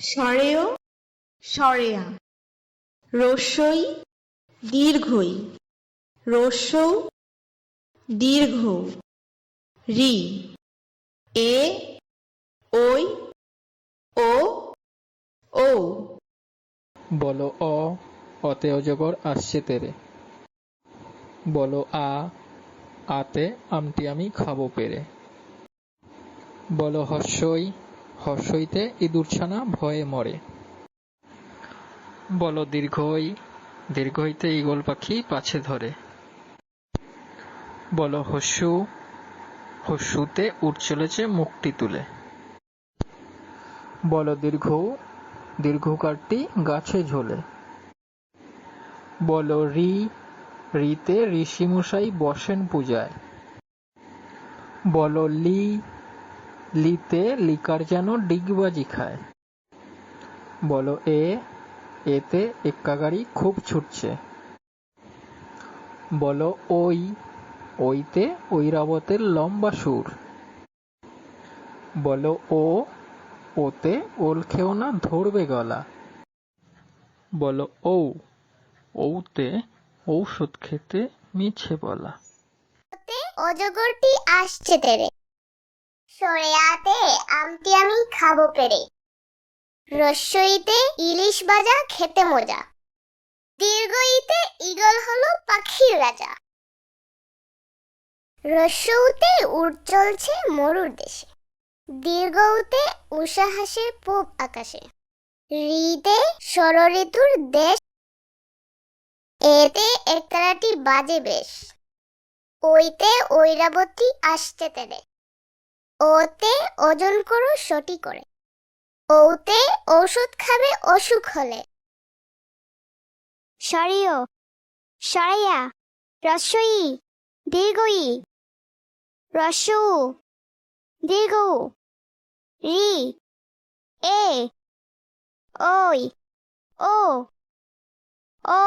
সরেয় সরেয়া। রস্যই দীর্ঘই। রস্যৌ দীর্ঘ রি। এ, ওই, ও ও। বলো অ অতে অজগর আসছে তেরে। বলো আ, আতে আমটি আমি খাব পেরে। বলো হর্ষই হর্ষইতে ইঁদুরছানা ভয়ে মরে। বলো দীর্ঘই দীর্ঘইতে ঈগল পাখি পাছে ধরে। বলো হস্যু, হস্যুতে উঠ চলেছে মুখটি তুলে। বল দীর্ঘ দীর্ঘকারটি গাছে ঝোলে। বল রি, রিতে ঋষিমশাই বসেন পূজায়। বলো লি লিতে লিকার যেন ডিগবাজি খায়। বলো, এ, এতে এক্কা গাড়ি খুব ছুটছে। বলো, ওই, ওইতে ঐরাবতের লম্বা সুর। বলো, ও, ওতে ওল খেও না ধরবে গলা। বলো, ঔ, ঔতে ঔষধ খেতে মিছে বলা। অজগরটি আসছে তেরে। সরে আতে আমটি আমি খাব পেরে। রস্যইতে ইলিশ ভাজা, খেতে মজা। দীর্ঘইতে ঈগল হলো পাখির রাজা। রস্যউতে উড় চলছে মরুর দেশে। দীর্ঘউতে উষা হাসে পূব আকাশে। রিতে ষড়ঋতুর দেশ। এতে একতারাটি বাজে বেশ। ওইতে ঐরাবতী আসছে তেরে। ওতে ওজন করো সটি করে। ওতে ঔষধ খাবে অসুখ হলে। সরিয়, সরাইয়া রস্যই দীর্ঘই রস্যু দীর্ঘ, রি, এ ওই ও ও